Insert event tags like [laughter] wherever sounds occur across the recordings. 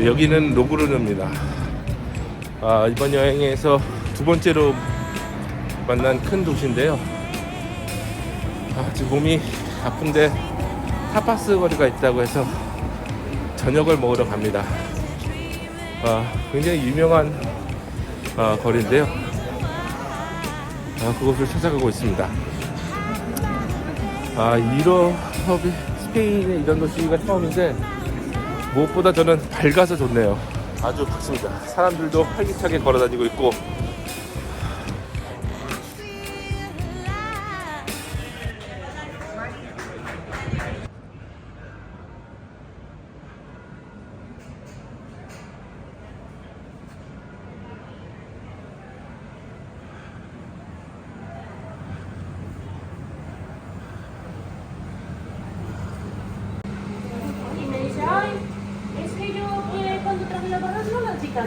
네, 여기는 로그르누입니다. 아, 이번 여행에서 두 번째로 만난 큰 도시인데요. 아, 지금 몸이 아픈데 타파스 거리가 있다고 해서 저녁을 먹으러 갑니다. 아, 굉장히 유명한 아, 거리인데요. 아, 그곳을 찾아가고 있습니다. 아, 유럽이 스페인의 이런 도시가 처음인데 무엇보다 저는 밝아서 좋네요. 아주 밝습니다. 사람들도 활기차게 걸어다니고 있고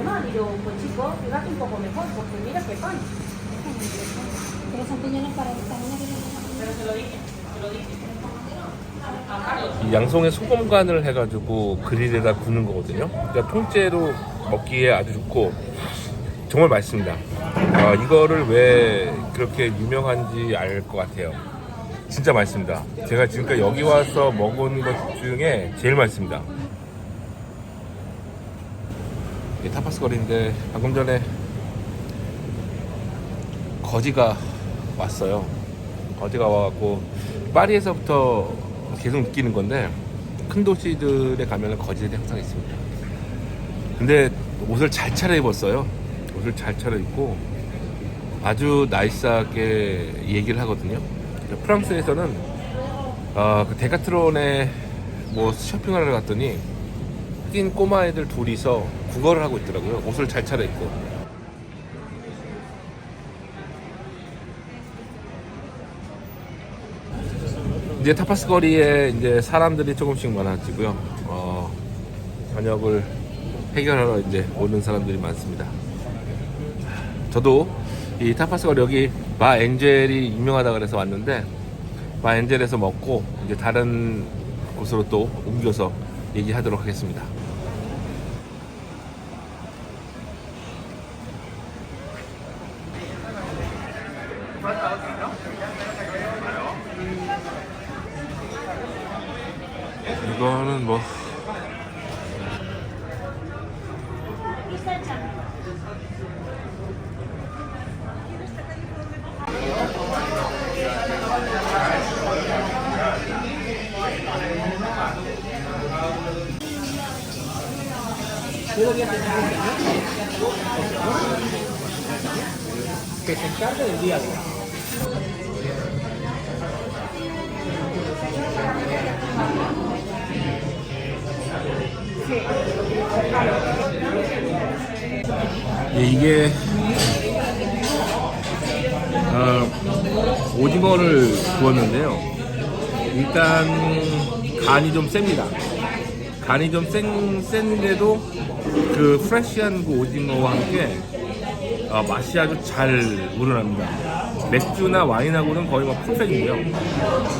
mal. Y yo, pues chico, fíjate un poco mejor, porque mira qué pan. Pero son piñones para esta niña que Pero se lo dije, se lo dije. 이 양송에 소금간을 해가지고 그릴에다 구는 거거든요. 그러니까 통째로 먹기에 아주 좋고 정말 맛있습니다. 아, 이거를 왜 그렇게 유명한지 알 것 같아요. 진짜 맛있습니다. 제가 지금까지 여기 와서 먹은 것 중에 제일 맛있습니다. 이 타파스 거리인데 방금 전에 거지가 왔어요. 거지가 와갖고 파리에서부터 계속 느끼는 건데 큰 도시들에 가면은 거지들이 항상 있습니다. 근데 옷을 잘 차려입었어요. 옷을 잘 차려입고 아주 나이스하게 얘기를 하거든요. 프랑스에서는 어, 그 데카트론에 뭐 쇼핑하러 갔더니 흑인 꼬마 애들 둘이서 국어를 하고 있더라고요. 옷을 잘 차려입고. 이제 타파스 거리에 이제 사람들이 조금씩 많아지고요. 어, 저녁을 해결하러 이제 오는 사람들이 많습니다. 저도 이 타파스 거리 여기 바 엔젤이 유명하다 그래서 왔는데 바 엔젤에서 먹고 이제 다른 곳으로 또 옮겨서 얘기하도록 하겠습니다. 이거는 뭐 que se encargue del día a día. 이게 어, 오징어를 구웠는데요. 일단 간이 좀 셉니다. 간이 좀 센, 센데도 그 프레쉬한 그 오징어와 함께 어, 맛이 아주 잘 우러납니다. 맥주나 와인하고는 거의 뭐 퍼펙이고요.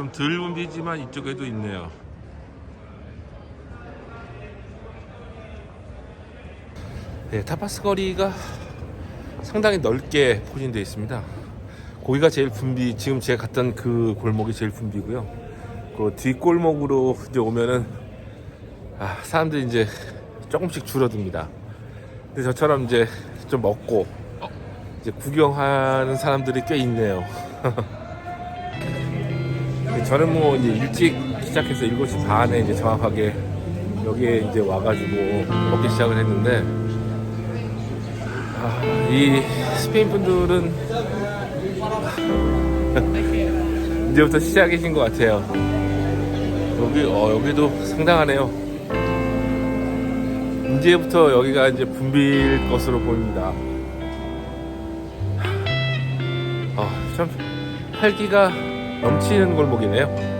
좀 덜 붐비지만 이쪽에도 있네요. 네, 타파스 거리가 상당히 넓게 포진되어 있습니다. 거기가 제일 붐비, 지금 제가 갔던 그 골목이 제일 붐비고요. 그 뒷골목으로 이제 오면은 아, 사람들이 이제 조금씩 줄어듭니다. 근데 저처럼 이제 좀 먹고 이제 구경하는 사람들이 꽤 있네요. [laughs] 저는 뭐 이제 일찍 시작해서 7시 반에 이제 정확하게 여기에 이제 와가지고 먹기 시작을 했는데 아, 이 스페인 분들은 [laughs] 이제부터 시작이신 것 같아요. 여기 어, 여기도 상당하네요. 이제부터 여기가 이제 붐빌 것으로 보입니다. 아, 참 활기가 넘치는 골목이네요.